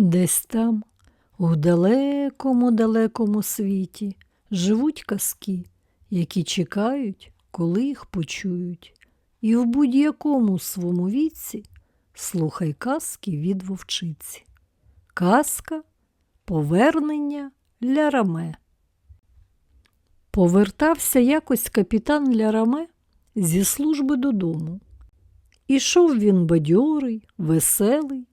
Десь там, у далекому далекому світі, живуть казки, які чекають, коли їх почують. І в будь-якому своєму віці слухай казки від вовчиці. Казка Повернення Ляраме. Повертався якось капітан Ляраме зі служби додому. Ішов він бадьорий, веселий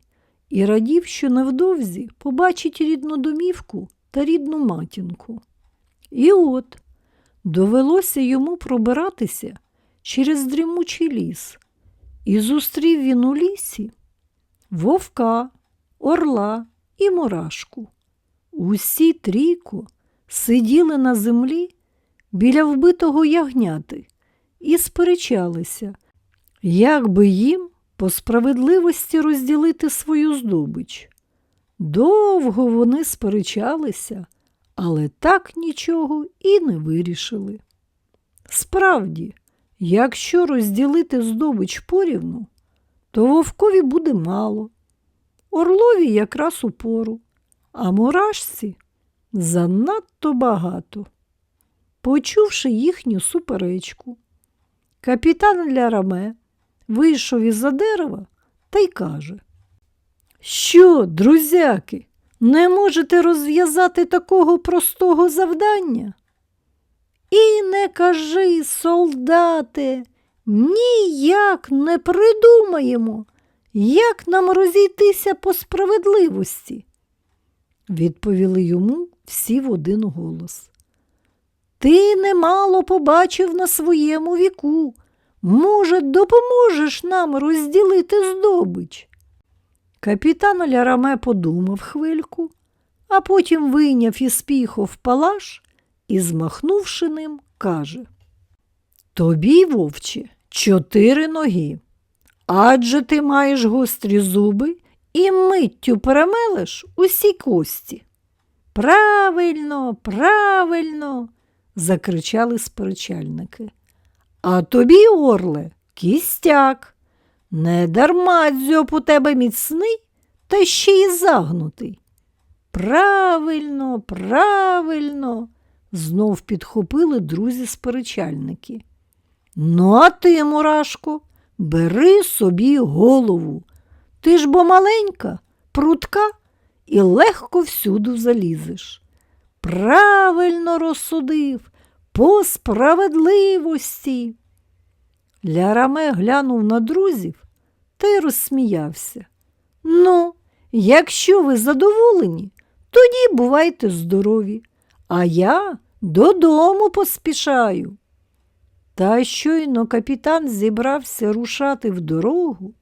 і радів, що невдовзі побачить рідну домівку та рідну матінку. І от довелося йому пробиратися через дрімучий ліс, і зустрів він у лісі вовка, орла і мурашку. Усі трійко сиділи на землі біля вбитого ягняти і сперечалися, як би їм по справедливості розділити свою здобич. Довго вони сперечалися, але так нічого і не вирішили. Справді, якщо розділити здобич порівну, то вовкові буде мало, орлові якраз у пору, а мурашці занадто багато. Почувши їхню суперечку, капітан Ляраме вийшов із-за дерева та й каже, Що, друзяки, не можете розв'язати такого простого завдання? І не кажи, солдате, ніяк не придумаємо, як нам розійтися по справедливості, відповіли йому всі в один голос. Ти немало побачив на своєму віку. Може, допоможеш нам розділити здобич? Капітан Ляраме подумав хвильку, а потім вийняв із піхов палаш і, змахнувши ним, каже Тобі, вовче, чотири ноги, адже ти маєш гострі зуби і миттю перемелеш усі кості. Правильно, правильно, закричали сперечальники. А тобі, орле, кістяк. Не дарма дзьоб у тебе міцний, та ще й загнутий. Правильно, правильно, знов підхопили друзі сперечальники. Ну, а ти, Мурашко, бери собі голову. Ти ж бо маленька, прутка і легко всюду залізеш. Правильно розсудив, по справедливості. Ляраме глянув на друзів та й розсміявся. Ну, якщо ви задоволені, тоді бувайте здорові, а я додому поспішаю. Та щойно капітан зібрався рушати в дорогу,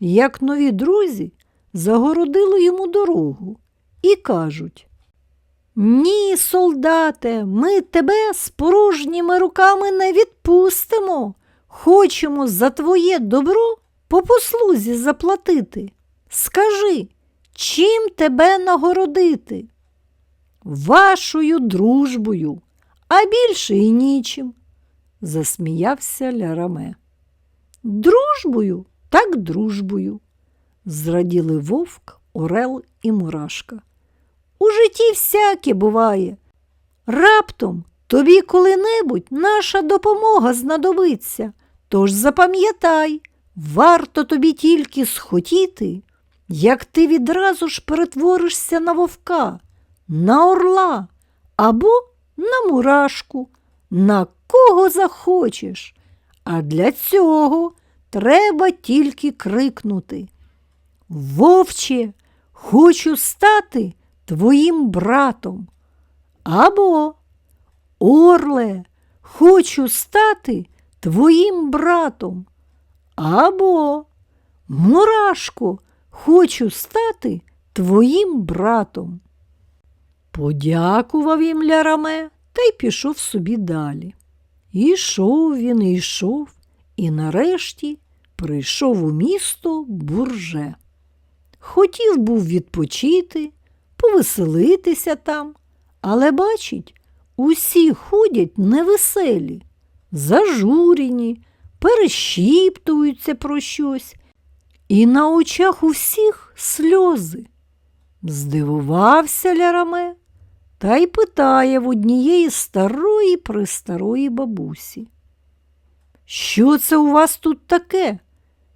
як нові друзі загородили йому дорогу і кажуть Ні, солдате, ми тебе з порожніми руками не відпустимо. Хочемо за твоє добро по послузі заплатити. Скажи, чим тебе нагородити? Вашою дружбою, а більше і нічим, засміявся Ляраме. Дружбою, так дружбою, зраділи вовк, орел і мурашка. У житті всяке буває. Раптом тобі коли-небудь наша допомога знадобиться, тож запам'ятай, варто тобі тільки схотіти, як ти відразу ж перетворишся на вовка, на орла або на мурашку, на кого захочеш. А для цього треба тільки крикнути. Вовче, хочу стати твоїм братом. Або, Орле, хочу стати твоїм братом. Або, Мурашко, хочу стати твоїм братом. Подякував їм Ляраме та й пішов собі далі. Ішов він, і йшов, і нарешті прийшов у місто бурже. Хотів був відпочити, повеселитися там, але бачить, усі ходять невеселі, зажурені, перешіптуються про щось, і на очах усіх сльози. Здивувався Ляраме та й питає в однієї старої престарої бабусі. Що це у вас тут таке?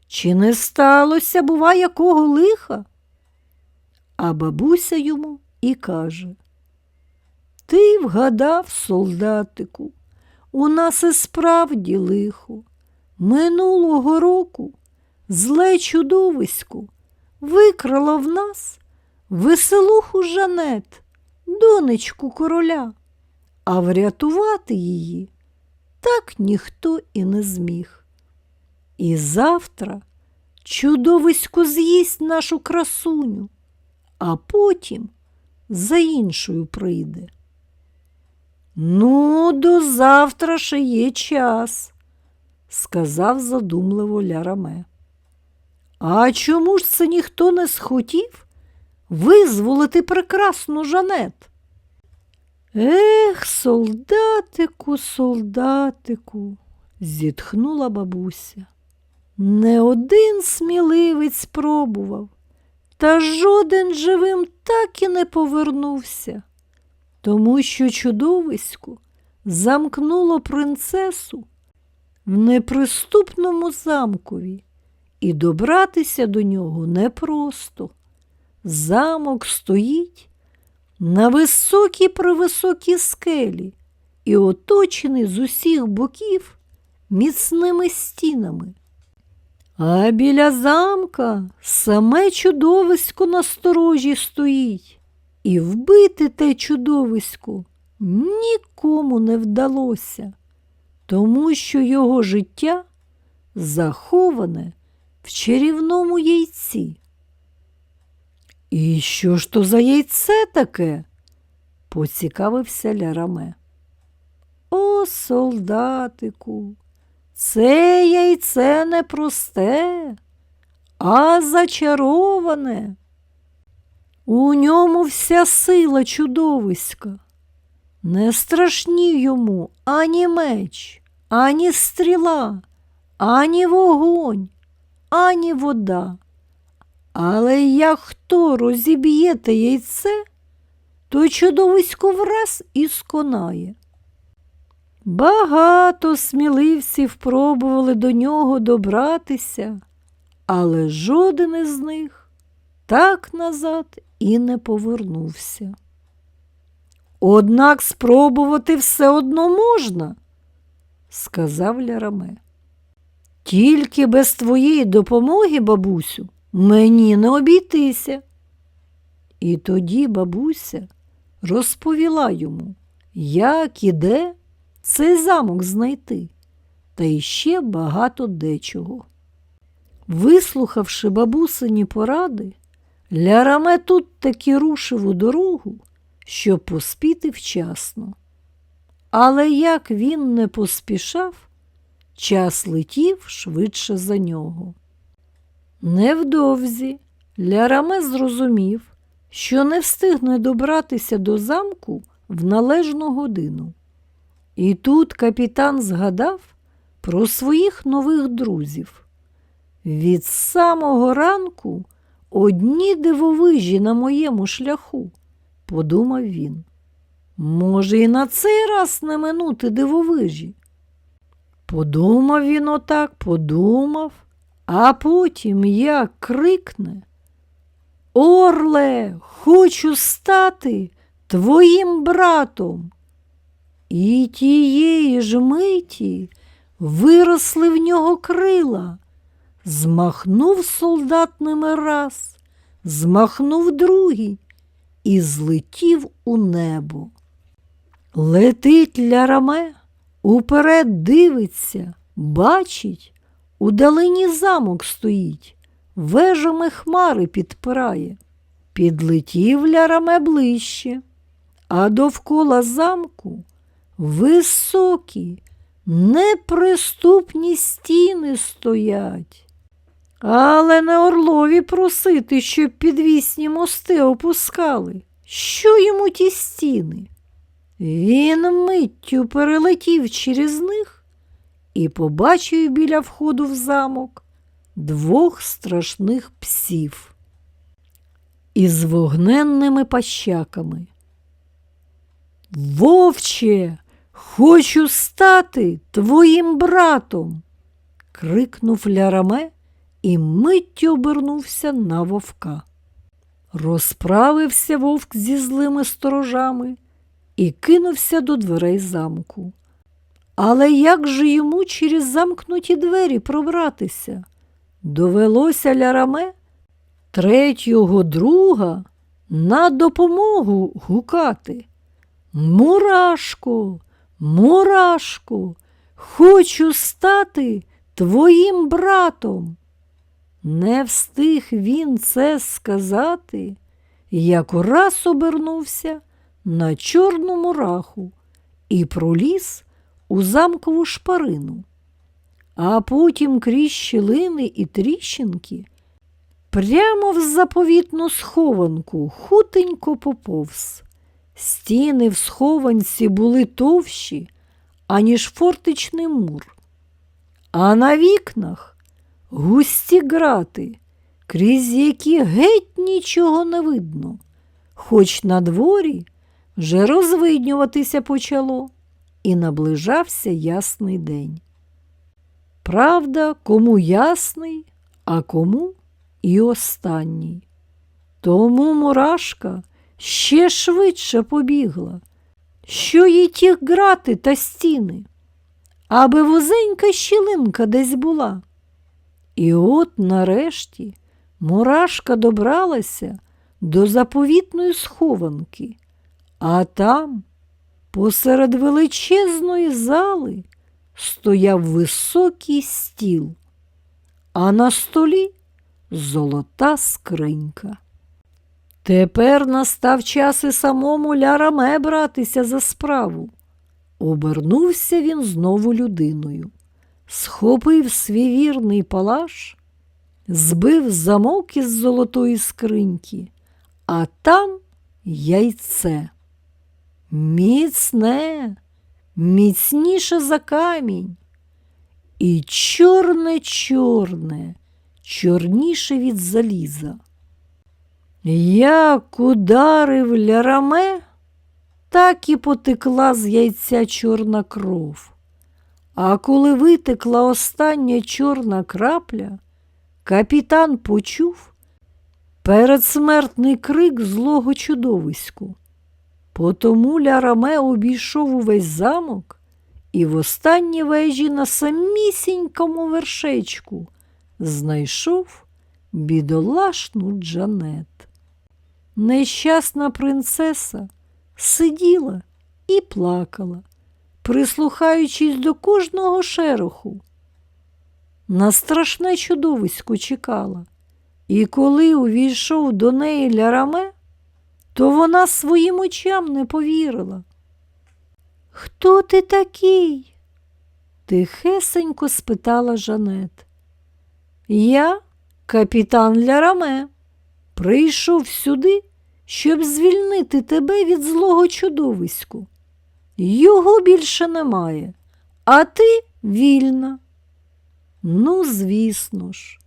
Чи не сталося, бува, якого лиха? А бабуся йому і каже Ти вгадав, солдатику, у нас і справді лихо. Минулого року зле чудовисько викрало в нас веселуху Жанет, донечку короля, а врятувати її так ніхто і не зміг. І завтра чудовисько з'їсть нашу красуню, а потім за іншою прийде. Ну, до завтра ще є час, сказав задумливо Ляраме. А чому ж це ніхто не схотів визволити прекрасну Жанет? Ех, солдатику, солдатику, зітхнула бабуся. Не один сміливець спробував, та жоден живим так і не повернувся, тому що чудовисько замкнуло принцесу в неприступному замкові, і добратися до нього непросто. Замок стоїть на високій превисокій скелі і оточений з усіх боків міцними стінами. А біля замка саме чудовисько на сторожі стоїть, і вбити те чудовисько нікому не вдалося, тому що його життя заховане в чарівному яйці. І що ж то за яйце таке? поцікавився Ляраме. О, солдатику, це яйце не просте, а зачароване. У ньому вся сила чудовиська. Не страшні йому ані меч, ані стріла, ані вогонь, ані вода. Але як хто розіб'є те яйце, то чудовисько враз і сконає. Багато сміливців пробували до нього добратися, але жоден із них так назад і не повернувся. Однак спробувати все одно можна, сказав Ляраме. Тільки без твоєї допомоги, бабусю, мені не обійтися. І тоді бабуся розповіла йому, як і де цей замок знайти, та іще багато дечого. Вислухавши бабусині поради, Ляраме тут таки рушив у дорогу, щоб поспіти вчасно. Але як він не поспішав, час летів швидше за нього. Невдовзі Ляраме зрозумів, що не встигне добратися до замку в належну годину. І тут капітан згадав про своїх нових друзів. Від самого ранку одні дивовижі на моєму шляху, подумав він. Може, і на цей раз не минути дивовижі. Подумав він отак, подумав, а потім як крикне. Орле, хочу стати твоїм братом. І тієї ж миті виросли в нього крила, змахнув солдат ними раз, змахнув другий і злетів у небо. Летить ляраме, уперед дивиться, бачить, у далині замок стоїть, вежами хмари підпирає. Підлетів ляраме ближче, а довкола замку високі, неприступні стіни стоять. Але не орлові просити, щоб підвісні мости опускали. Що йому ті стіни? Він миттю перелетів через них і побачив біля входу в замок двох страшних псів. із вогненними пащаками. Вовче, хочу стати твоїм братом. крикнув Ляраме і миттю обернувся на вовка. Розправився вовк зі злими сторожами і кинувся до дверей замку. Але як же йому через замкнуті двері пробратися? Довелося Ляраме третього друга на допомогу гукати. Мурашко, Мурашко, хочу стати твоїм братом. Не встиг він це сказати, як ураз обернувся на чорну мураху і проліз у замкову шпарину, а потім крізь щілини і тріщинки прямо в заповітну схованку хутенько поповз. Стіни в схованці були товщі, аніж фортичний мур, а на вікнах густі грати, крізь які геть нічого не видно, хоч на дворі вже розвиднюватися почало і наближався ясний день. Правда, кому ясний, а кому і останній. Тому мурашка ще швидше побігла, що їй ті грати та стіни, аби вузенька щілинка десь була. І от нарешті мурашка добралася до заповітної схованки, а там, посеред величезної зали, стояв високий стіл, а на столі золота скринька. Тепер настав час і самому Ляраме братися за справу. Обернувся він знову людиною, схопив свій вірний палаш, збив замок із золотої скриньки, а там яйце. Міцне, міцніше за камінь. І чорне чорне, чорніше від заліза. Як ударив ляраме, так і потекла з яйця чорна кров. А коли витекла остання чорна крапля, капітан почув передсмертний крик злого чудовиську. Потому ляраме обійшов увесь замок і в останній вежі на самісінькому вершечку знайшов бідолашну Джанет. Нещасна принцеса сиділа і плакала, прислухаючись до кожного шероху. На страшне чудовисько чекала, і коли увійшов до неї ляраме, то вона своїм очам не повірила. Хто ти такий? тихесенько спитала Жанет. Я капітан Ляраме, прийшов сюди, щоб звільнити тебе від злого чудовиську. Його більше немає, а ти вільна. Ну, звісно ж,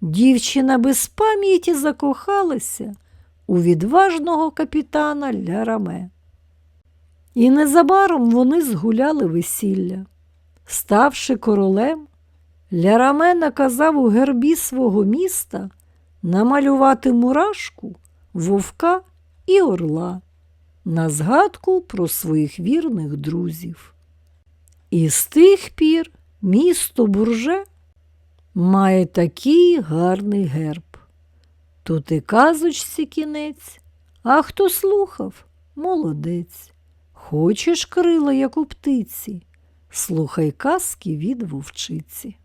дівчина без пам'яті закохалася у відважного капітана Ляраме. І незабаром вони згуляли весілля. Ставши королем, Ляраме наказав у гербі свого міста намалювати мурашку, вовка і орла на згадку про своїх вірних друзів. І з тих пір місто Бурже має такий гарний герб. Тут і казочці кінець, а хто слухав молодець. Хочеш крила, як у птиці, слухай казки від вовчиці.